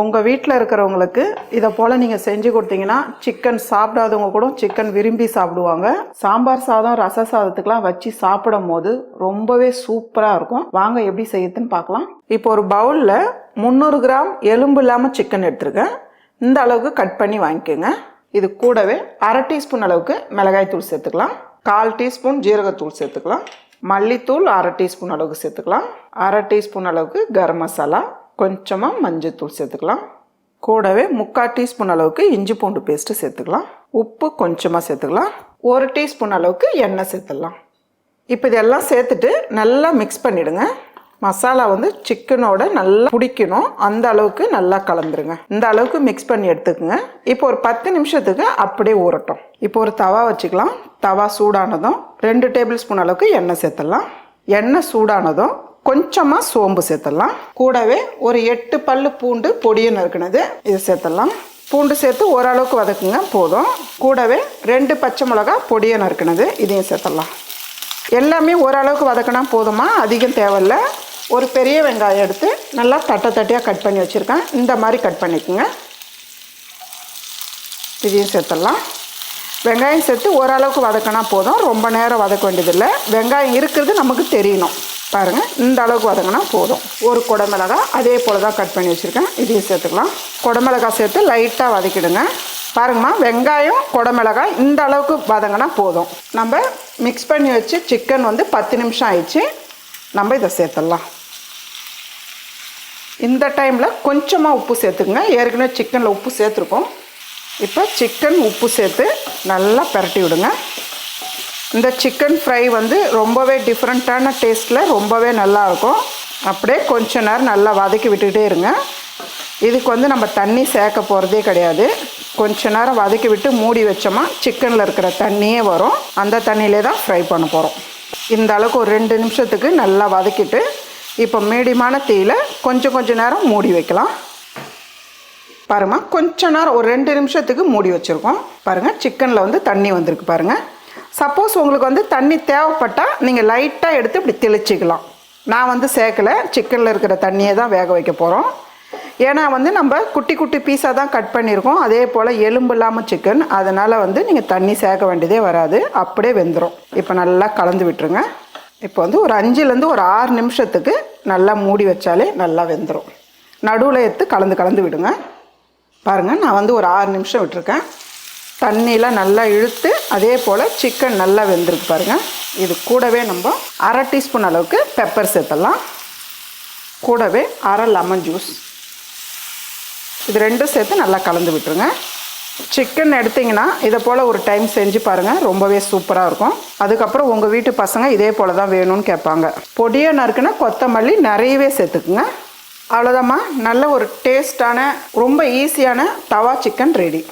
உங்கள் வீட்டில் இருக்கிறவங்களுக்கு இதை போல் நீங்கள் செஞ்சு கொடுத்தீங்கன்னா சிக்கன் சாப்பிடாதவங்க கூட சிக்கன் விரும்பி சாப்பிடுவாங்க. சாம்பார் சாதம் ரச சாதத்துக்கெலாம் வச்சு சாப்பிடும் போது ரொம்பவே சூப்பராக இருக்கும். வாங்க எப்படி செய்யுதுன்னு பார்க்கலாம். இப்போ ஒரு பவுலில் முந்நூறு கிராம் எலும்பு இல்லாமல் சிக்கன் எடுத்துருக்கேன். இந்த அளவுக்கு கட் பண்ணி வாங்கிக்கோங்க. இது கூடவே அரை டீஸ்பூன் அளவுக்கு மிளகாய் தூள் சேர்த்துக்கலாம். கால் டீஸ்பூன் ஜீரகத்தூள் சேர்த்துக்கலாம். மல்லித்தூள் அரை டீஸ்பூன் அளவுக்கு சேர்த்துக்கலாம். அரை டீஸ்பூன் அளவுக்கு கரம் மசாலா. கொஞ்சமாக மஞ்சத்தூள் சேர்த்துக்கலாம். கூடவே முக்கால் டீஸ்பூன் அளவுக்கு இஞ்சி பூண்டு பேஸ்ட்டு சேர்த்துக்கலாம். உப்பு கொஞ்சமாக சேர்த்துக்கலாம். ஒரு டீஸ்பூன் அளவுக்கு எண்ணெய் சேர்த்துடலாம். இப்போ இதெல்லாம் சேர்த்துட்டு நல்லா மிக்ஸ் பண்ணிவிடுங்க மசாலா வந்து சிக்கனோட நல்லா பிடிக்கணும். அந்த அளவுக்கு நல்லா கலந்துருங்க. இந்த அளவுக்கு மிக்ஸ் பண்ணி எடுத்துக்கோங்க. இப்போ ஒரு பத்து நிமிஷத்துக்கு அப்படியே ஊறட்டும். இப்போ ஒரு தவா வச்சுக்கலாம். தவா சூடானதும் ரெண்டு டேபிள் ஸ்பூன் அளவுக்கு எண்ணெய் சேர்த்துடலாம். எண்ணெய் சூடானதும் கொஞ்சமாக சோம்பு சேர்த்துடலாம். கூடவே ஒரு எட்டு பல்லு பூண்டு பொடியை நறுக்கினது இதை சேர்த்துடலாம். பூண்டு சேர்த்து ஓரளவுக்கு வதக்குங்க போதும். கூடவே ரெண்டு பச்சை மிளகா பொடியை நறுக்கினது இதையும் சேர்த்துடலாம். எல்லாமே ஓரளவுக்கு வதக்கினா போதுமா? அதிகம் தேவையில்ல. ஒரு பெரிய வெங்காயம் எடுத்து நல்லா தட்டை தட்டையாக கட் பண்ணி வச்சுருக்கேன். இந்த மாதிரி கட் பண்ணிக்கோங்க. இதையும் சேர்த்துடலாம். வெங்காயம் சேர்த்து ஓரளவுக்கு வதக்கினா போதும். ரொம்ப நேரம் வதக்க வேண்டியதில்லை. வெங்காயம் இருக்கிறது நமக்கு தெரியணும். பாருங்கள் இந்த அளவுக்கு வதங்கினா போதும். ஒரு குடமிளகா அதே போல் தான் கட் பண்ணி வச்சுருக்கேன். இதையும் சேர்த்துக்கலாம். குடமிளகா சேர்த்து லைட்டாக வதக்கிடுங்க. பாருங்கம்மா வெங்காயம் குடமிளகாய் இந்த அளவுக்கு வதங்கினா போதும். நம்ம மிக்ஸ் பண்ணி வச்சு சிக்கன் வந்து பத்து நிமிஷம் ஆயிடுச்சு. நம்ம இதை சேர்த்துடலாம். இந்த டைமில் கொஞ்சமாக உப்பு சேர்த்துக்குங்க. ஏற்கனவே சிக்கனில் உப்பு சேர்த்துருக்கோம். இப்போ சிக்கன் உப்பு சேர்த்து நல்லா பரட்டி விடுங்க. இந்த சிக்கன் ஃப்ரை வந்து ரொம்பவே டிஃப்ரெண்ட்டான டேஸ்ட்டில் ரொம்பவே நல்லாயிருக்கும். அப்படியே கொஞ்ச நேரம் நல்லா வதக்கி விட்டுக்கிட்டே இருங்க. இதுக்கு வந்து நம்ம தண்ணி சேர்க்க போகிறதே கிடையாது. கொஞ்ச நேரம் வதக்கி விட்டு மூடி வச்சோமா சிக்கனில் இருக்கிற தண்ணியே வரும். அந்த தண்ணியிலே தான் ஃப்ரை பண்ண போகிறோம் இந்த அளவுக்கு ஒரு ரெண்டு நிமிஷத்துக்கு நல்லா வதக்கிட்டு இப்போ மீடியமான தீயில் கொஞ்சம் கொஞ்சம் நேரம் மூடி வைக்கலாம். பாருமா கொஞ்ச நேரம் ஒரு ரெண்டு நிமிஷத்துக்கு மூடி வச்சுருக்கோம். பாருங்கள் சிக்கனில் வந்து தண்ணி வந்திருக்கு பாருங்கள் சப்போஸ் உங்களுக்கு வந்து தண்ணி தேவைப்பட்டால் நீங்கள் லைட்டாக எடுத்து இப்படி தெளிச்சிக்கலாம். நான் வந்து சேர்க்கலை. சிக்கனில் இருக்கிற தண்ணியை தான் வேக வைக்க போகிறோம் ஏன்னா வந்து நம்ம குட்டி குட்டி பீஸாக தான் கட் பண்ணியிருக்கோம். அதே போல் எலும்பு இல்லாமல் சிக்கன் அதனால் வந்து நீங்கள் தண்ணி சேர்க்க வேண்டியதே வராது. அப்படியே வெந்துடும் இப்போ நல்லா கலந்து விட்டுருங்க. இப்போ வந்து ஒரு அஞ்சுலேருந்து ஒரு ஆறு நிமிஷத்துக்கு நல்லா மூடி வச்சாலே நல்லா வெந்துடும் நடுவில் எடுத்து கலந்து கலந்து விடுங்க. பாருங்கள் நான் வந்து ஒரு ஆறு நிமிஷம் விட்டுருக்கேன். தண்ணியில் நல்லா இழுத்து அதே போல் சிக்கன் நல்லா வெந்திருக்கு பாருங்கள் இது கூடவே நம்ம அரை டீஸ்பூன் அளவுக்கு பெப்பர் சேர்த்தலாம் கூடவே அரை லெமன் ஜூஸ் இது ரெண்டும் சேர்த்து நல்லா கலந்து விட்டுருங்க. சிக்கன் எடுத்திங்கன்னா இதை போல் ஒரு டைம் செஞ்சு பாருங்கள் ரொம்பவே சூப்பராக இருக்கும். அதுக்கப்புறம் உங்கள் வீட்டு பசங்க இதே போல் தான் வேணும்னு கேட்பாங்க. பொடியை நறுக்குன்னா கொத்தமல்லி நிறையவே சேர்த்துக்குங்க. அவ்வளோதாம்மா நல்ல ஒரு டேஸ்டான ரொம்ப ஈஸியான தவா சிக்கன் ரெடி